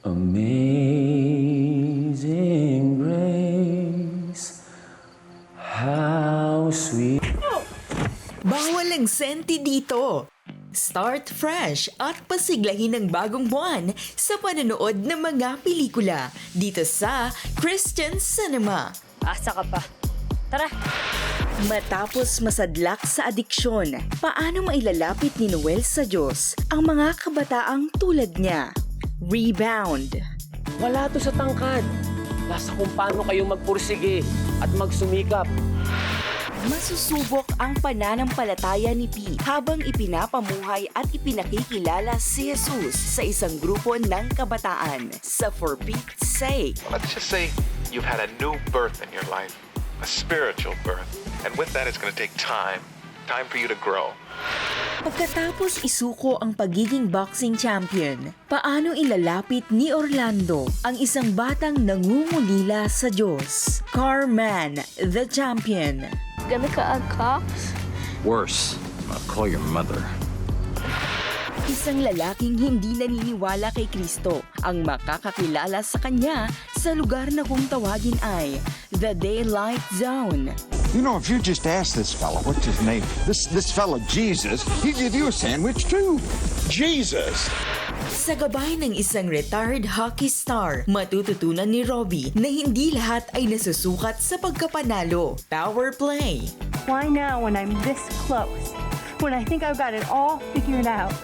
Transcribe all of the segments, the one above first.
Amazing grace, how sweet. Bawal ang senti dito. Start fresh at pasiglahin ng bagong buwan sa panonood ng mga pelikula dito sa Christian Cinema. Asa ka pa. Tara! Matapos masadlak sa adiksyon, paano mailalapit ni Noel sa Diyos ang mga kabataang tulad niya? Rebound. Wala to sa tangkad. Nasa kung paano kayo magpursige at magsumikap. Masusubok ang pananampalataya ni P habang ipinapamuhay at ipinakikilala si Jesus sa isang grupo ng kabataan sa For Pete's Sake. Let's just say you've had a new birth in your life, a spiritual birth. And with that, it's going to take time, time for you to grow. Pagkatapos isuko ang pagiging boxing champion, paano ilalapit ni Orlando ang isang batang nangungulila sa Diyos? Carman, the champion. Gonna ka cops? Worse, I'll call your mother. Isang lalaking hindi naniniwala kay Kristo ang makakakilala sa kanya sa lugar na kung tawagin ay The Daylight Zone. You know, if you just ask this fella, what's his name? This this fella Jesus, he'd give you a sandwich too. Jesus. Sa gabay ng isang retired hockey star, matututunan ni Robbie na hindi lahat ay nasusukat sa pagkapanalo. Power play. Why now when I'm this close? When I think I've got it all figured out,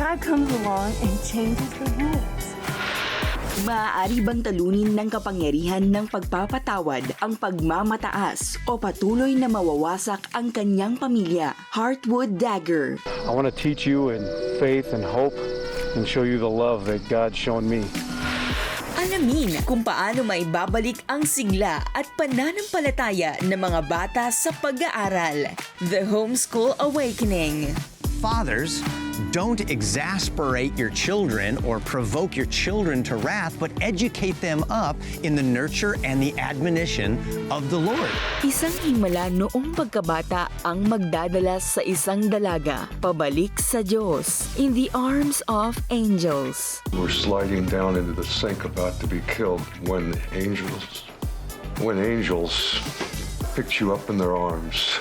God comes along and changes the rules. Maaari bang talunin ng kapangyarihan ng pagpapatawad ang pagmamataas o patuloy na mawawasak ang kanyang pamilya? Heartwood Dagger. I want to teach you in faith and hope and show you the love that God's shown me. Alamin kung paano maibabalik ang sigla at pananampalataya ng mga bata sa pag-aaral. The Homeschool Awakening. Fathers, don't exasperate your children or provoke your children to wrath, but educate them up in the nurture and the admonition of the Lord. Isang himala noong pagkabata ang magdadala sa isang dalaga pabalik sa Diyos in the arms of angels. We're sliding down into the sink about to be killed when angels, when angels picked you up in their arms,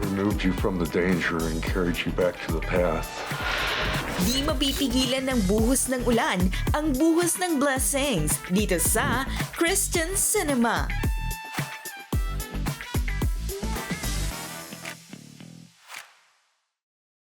removed you from the danger and carried you back to the path. Di mapipigilan ng buhos ng ulan ang buhos ng blessings dito sa Christian Cinema.